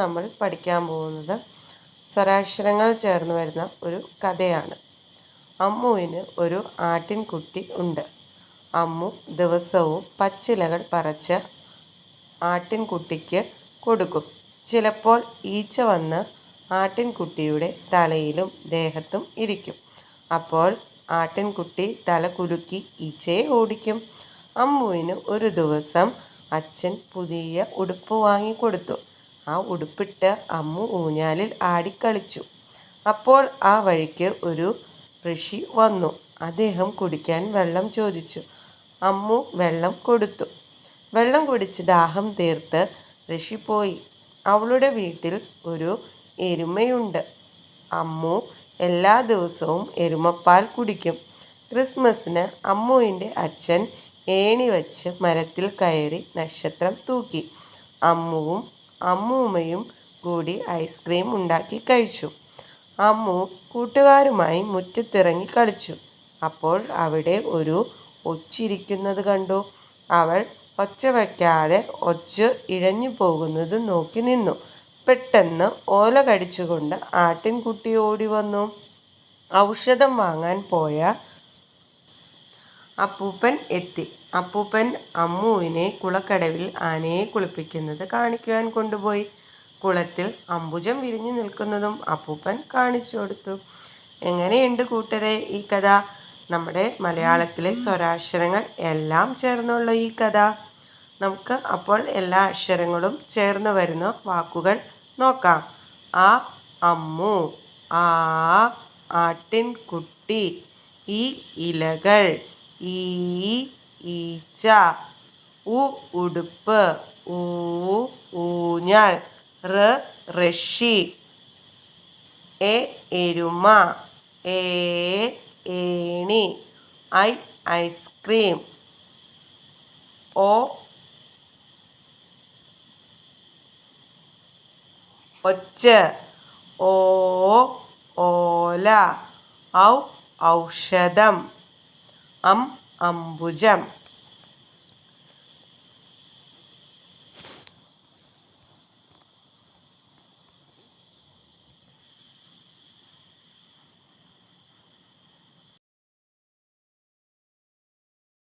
നമ്മൾ പഠിക്കാൻ പോകുന്നത് സ്വരാക്ഷരങ്ങൾ ചേർന്ന് വരുന്ന ഒരു കഥയാണ്. അമ്മുവിന് ഒരു ആട്ടിൻകുട്ടി ഉണ്ട്. അമ്മു ദിവസവും പച്ചിലകൾ പറച്ച് ആട്ടിൻകുട്ടിക്ക് കൊടുക്കും. ചിലപ്പോൾ ഈച്ച വന്ന് ആട്ടിൻകുട്ടിയുടെ തലയിലും ദേഹത്തും ഇരിക്കും. അപ്പോൾ ആട്ടിൻകുട്ടി തല കുലുക്കി ഈച്ചയെ ഓടിക്കും. അമ്മുവിന് ഒരു ദിവസം അച്ഛൻ പുതിയ ഉടുപ്പ് വാങ്ങിക്കൊടുത്തു. ആ ഉടുപ്പിട്ട് അമ്മു ഊഞ്ഞാലിൽ ആടിക്കളിച്ചു. അപ്പോൾ ആ വഴിക്ക് ഒരു ഋഷി വന്നു. അദ്ദേഹം കുടിക്കാൻ വെള്ളം ചോദിച്ചു. അമ്മു വെള്ളം കൊടുത്തു. വെള്ളം കുടിച്ച് ദാഹം തീർത്ത് ഋഷി പോയി. അവളുടെ വീട്ടിൽ ഒരു എരുമയുണ്ട്. അമ്മു എല്ലാ ദിവസവും എരുമപ്പാൽ കുടിക്കും. ക്രിസ്മസിന് അമ്മുവിന്റെ അച്ഛൻ ഏണി വച്ച് മരത്തിൽ കയറി നക്ഷത്രം തൂക്കി. അമ്മുവും അമ്മൂമ്മയും കൂടി ഐസ്ക്രീം ഉണ്ടാക്കി കഴിച്ചു. അമ്മു കൂട്ടുകാരുമായി മുറ്റത്തിറങ്ങി കളിച്ചു. അപ്പോൾ അവിടെ ഒരു ഒച്ചിരിക്കുന്നത് കണ്ടു. അവൾ ഒച്ച വയ്ക്കാതെ ഒച്ച് ഇഴഞ്ഞു പോകുന്നത് നോക്കി നിന്നു. പെട്ടെന്ന് ഓല കടിച്ചുകൊണ്ട് ആട്ടിൻകുട്ടി ഓടി വന്നു. ഔഷധം വാങ്ങാൻ പോയ അപ്പൂപ്പൻ എത്തി. അപ്പൂപ്പൻ അമ്മുവിനെ കുളക്കടവിൽ ആനയെ കുളിപ്പിക്കുന്നത് കാണിക്കുവാൻ കൊണ്ടുപോയി. കുളത്തിൽ അമ്പുജം വിരിഞ്ഞു നിൽക്കുന്നതും അപ്പൂപ്പൻ കാണിച്ചു കൊടുത്തു. എങ്ങനെയുണ്ട് കൂട്ടരെ ഈ കഥ? നമ്മുടെ മലയാളത്തിലെ സ്വരാക്ഷരങ്ങൾ എല്ലാം ചേർന്നുള്ള ഈ കഥ. നമുക്ക് അപ്പോൾ എല്ലാ അക്ഷരങ്ങളും ചേർന്ന് വരുന്ന വാക്കുകൾ നോക്കാം. ആ അമ്മു ആ ആട്ടിൻകുട്ടി ഈ ഇലകൾ ഈ ഈച്ച ഉ ഉടുപ്പ് ഊ ഊഞ്ഞാൽ റ ഋഷി എ എരുമ ഏ ഏണി ഐ ഐസ്ക്രീം ഒ ഒച്ച് ഓ ഓല ഔ ഔഷധം അം અંબુજમ